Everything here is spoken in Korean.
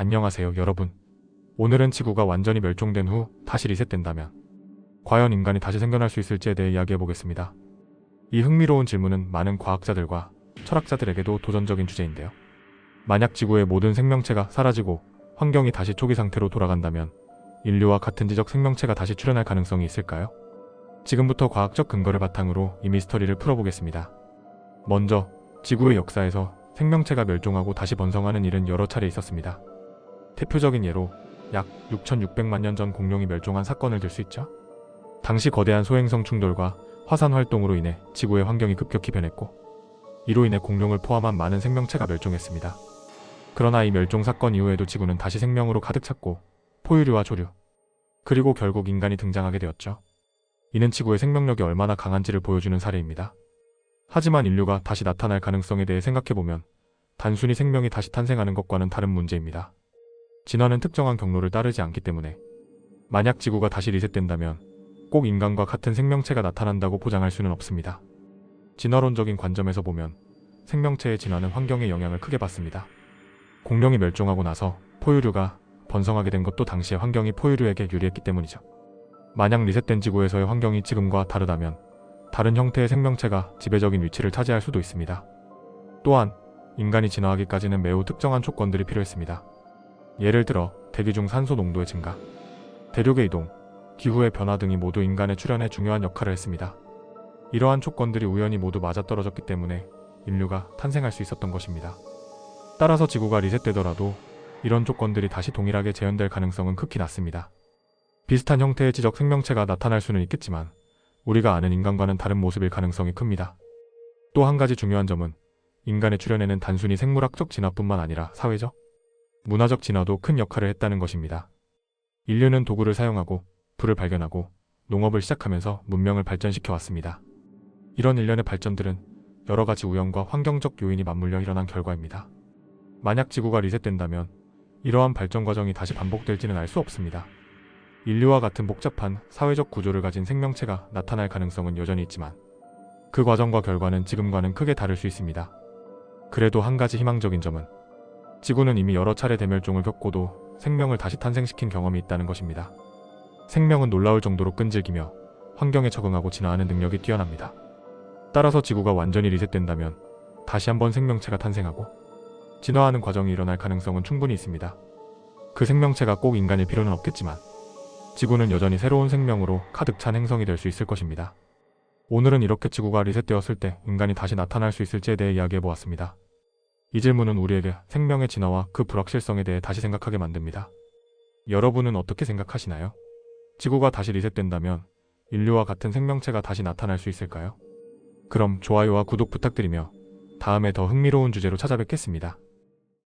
안녕하세요, 여러분. 오늘은 지구가 완전히 멸종된 후 다시 리셋된다면 과연 인간이 다시 생겨날 수 있을지에 대해 이야기해 보겠습니다. 이 흥미로운 질문은 많은 과학자들과 철학자들에게도 도전적인 주제인데요. 만약 지구의 모든 생명체가 사라지고 환경이 다시 초기 상태로 돌아간다면 인류와 같은 지적 생명체가 다시 출현할 가능성이 있을까요? 지금부터 과학적 근거를 바탕으로 이 미스터리를 풀어보겠습니다. 먼저 지구의 역사에서 생명체가 멸종하고 다시 번성하는 일은 여러 차례 있었습니다. 대표적인 예로 약 6,600만 년 전 공룡이 멸종한 사건을 들 수 있죠. 당시 거대한 소행성 충돌과 화산 활동으로 인해 지구의 환경이 급격히 변했고 이로 인해 공룡을 포함한 많은 생명체가 멸종했습니다. 그러나 이 멸종 사건 이후에도 지구는 다시 생명으로 가득 찼고 포유류와 조류 그리고 결국 인간이 등장하게 되었죠. 이는 지구의 생명력이 얼마나 강한지를 보여주는 사례입니다. 하지만 인류가 다시 나타날 가능성에 대해 생각해보면 단순히 생명이 다시 탄생하는 것과는 다른 문제입니다. 진화는 특정한 경로를 따르지 않기 때문에 만약 지구가 다시 리셋된다면 꼭 인간과 같은 생명체가 나타난다고 보장할 수는 없습니다. 진화론적인 관점에서 보면 생명체의 진화는 환경에 영향을 크게 받습니다. 공룡이 멸종하고 나서 포유류가 번성하게 된 것도 당시의 환경이 포유류에게 유리했기 때문이죠. 만약 리셋된 지구에서의 환경이 지금과 다르다면 다른 형태의 생명체가 지배적인 위치를 차지할 수도 있습니다. 또한 인간이 진화하기까지는 매우 특정한 조건들이 필요했습니다. 예를 들어 대기 중 산소 농도의 증가, 대륙의 이동, 기후의 변화 등이 모두 인간의 출현에 중요한 역할을 했습니다. 이러한 조건들이 우연히 모두 맞아떨어졌기 때문에 인류가 탄생할 수 있었던 것입니다. 따라서 지구가 리셋되더라도 이런 조건들이 다시 동일하게 재현될 가능성은 극히 낮습니다. 비슷한 형태의 지적 생명체가 나타날 수는 있겠지만 우리가 아는 인간과는 다른 모습일 가능성이 큽니다. 또 한 가지 중요한 점은 인간의 출현에는 단순히 생물학적 진화뿐만 아니라 사회적, 문화적 진화도 큰 역할을 했다는 것입니다. 인류는 도구를 사용하고 불을 발견하고 농업을 시작하면서 문명을 발전시켜 왔습니다. 이런 일련의 발전들은 여러 가지 우연과 환경적 요인이 맞물려 일어난 결과입니다. 만약 지구가 리셋된다면 이러한 발전 과정이 다시 반복될지는 알 수 없습니다. 인류와 같은 복잡한 사회적 구조를 가진 생명체가 나타날 가능성은 여전히 있지만 그 과정과 결과는 지금과는 크게 다를 수 있습니다. 그래도 한 가지 희망적인 점은 지구는 이미 여러 차례 대멸종을 겪고도 생명을 다시 탄생시킨 경험이 있다는 것입니다. 생명은 놀라울 정도로 끈질기며 환경에 적응하고 진화하는 능력이 뛰어납니다. 따라서 지구가 완전히 리셋된다면 다시 한번 생명체가 탄생하고 진화하는 과정이 일어날 가능성은 충분히 있습니다. 그 생명체가 꼭 인간일 필요는 없겠지만 지구는 여전히 새로운 생명으로 가득 찬 행성이 될 수 있을 것입니다. 오늘은 이렇게 지구가 리셋되었을 때 인간이 다시 나타날 수 있을지에 대해 이야기해 보았습니다. 이 질문은 우리에게 생명의 진화와 그 불확실성에 대해 다시 생각하게 만듭니다. 여러분은 어떻게 생각하시나요? 지구가 다시 리셋된다면 인류와 같은 생명체가 다시 나타날 수 있을까요? 그럼 좋아요와 구독 부탁드리며 다음에 더 흥미로운 주제로 찾아뵙겠습니다.